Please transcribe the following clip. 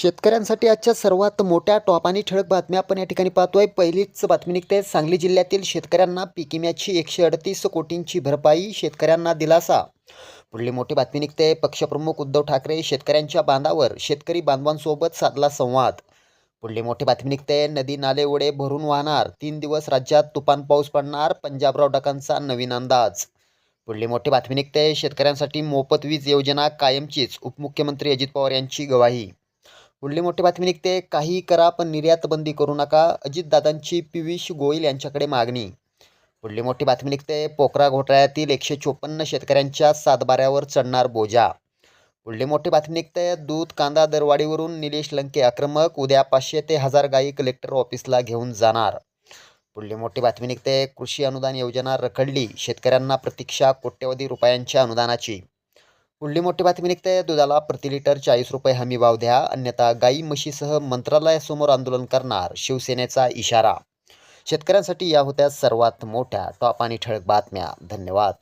शेतकऱ्यांसाठी आजच्या सर्वात मोठ्या टॉप आणि ठळक बातम्या आपण या ठिकाणी पाहतोय. पहिलीच बातमी निघते. सांगली जिल्ह्यातील शेतकऱ्यांना पीक विम्याची एकशे अडतीस कोटींची भरपाई शेतकऱ्यांना दिलासा. पुढली मोठी बातमी निघते. पक्षप्रमुख उद्धव ठाकरे शेतकऱ्यांच्या बांधावर शेतकरी बांधवांसोबत साधला संवाद. पुढली मोठी बातमी निघते. नदी नाले ओढे भरून वाहणार. तीन दिवस राज्यात तुफान पाऊस पडणार. पंजाबराव डकांचा नवीन अंदाज. पुढली मोठी बातमी निघते. शेतकऱ्यांसाठी मोफत वीज योजना कायमचीच. उपमुख्यमंत्री अजित पवार यांची गवाही. पुढली मोठी बातमी निघते. काही करा पण निर्यात बंदी करू नका. अजितदादांची पियुष गोयल यांच्याकडे मागणी. पुढली मोठी बातमी निघते. पोखरा घोटाळ्यातील एकशे चोपन्न शेतकऱ्यांच्या सातबाऱ्यावर चढणार बोजा. पुढली मोठी बातमी निघते. दूध कांदा दरवाढीवरून निलेश लंके आक्रमक. उद्या पाचशे ते हजार गायी कलेक्टर ऑफिसला घेऊन जाणार. पुढली मोठी बातमी निघते. कृषी अनुदान योजना रखडली. शेतकऱ्यांना प्रतीक्षा कोट्यवधी रुपयांच्या अनुदानाची. पुढली मोठी बातमी निघते. दुधाला प्रति लिटर चाळीस रुपये हमी भाव द्या. अन्यथा गाई म्हशीसह मंत्रालयासमोर आंदोलन करणार शिवसेनेचा इशारा. शेतकऱ्यांसाठी या होत्या सर्वात मोठ्या टॉप आणि ठळक बातम्या. धन्यवाद.